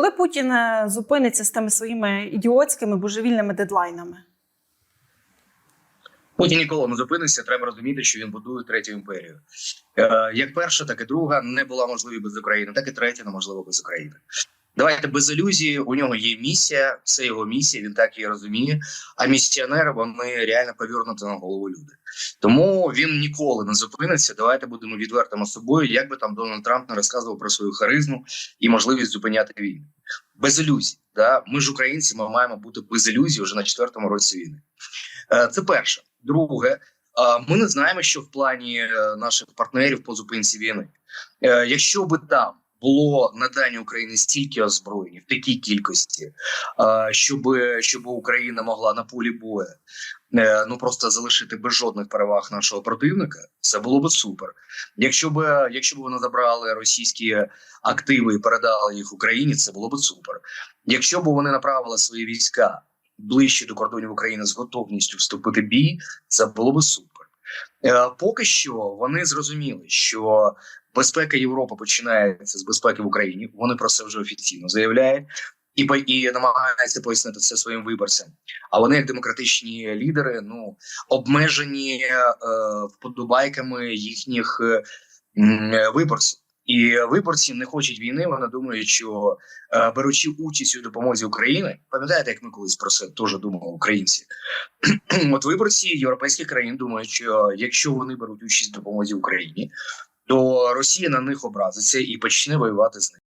Коли Путін е, зупиниться з тими своїми ідіотськими божевільними дедлайнами? Путін ніколи не зупиниться. Треба розуміти, що він будує третю імперію. Е, як перша, так і друга не була можливі без України, так і третя неможливо без України. Давайте без ілюзії. У нього є місія, це його місія. Він так її розуміє. А місіонери вони реально повернуті на голову люди. Тому він ніколи не зупиниться. Давайте будемо відвертими собою. Як би там Дональд Трамп не розказував про свою харизму і можливість зупиняти війну. Без ілюзій. Да? Ми ж українці, ми маємо бути без ілюзій вже на четвертому році війни. Е, Це перше. Друге, е, ми не знаємо, що в плані е, наших партнерів по зупинці війни. Якщо би там було надання Україні стільки озброєнь в такій кількості, щоб, щоб Україна могла на полі бою е, ну просто залишити без жодних переваг нашого противника, це було б супер. Якщо б якщо б вони забрали російські активи і передали їх Україні, це було б супер. Якщо б вони направили свої війська ближче до кордонів України з готовністю вступити в бій, це було б супер. Е, поки що вони зрозуміли, що безпека Європи починається з безпеки в Україні. Вони про це вже офіційно заявляють. І і намагаються пояснити це своїм виборцям. А вони, як демократичні лідери, ну обмежені е, вподобайками їхніх е, виборців. І виборці не хочуть війни. Вони думають, що е, беручи участь у допомозі України, пам'ятаєте, як ми колись про це теж думали українці. От виборці європейських країн думають, що якщо вони беруть участь в допомозі Україні, то Росія на них образиться і почне воювати з ними.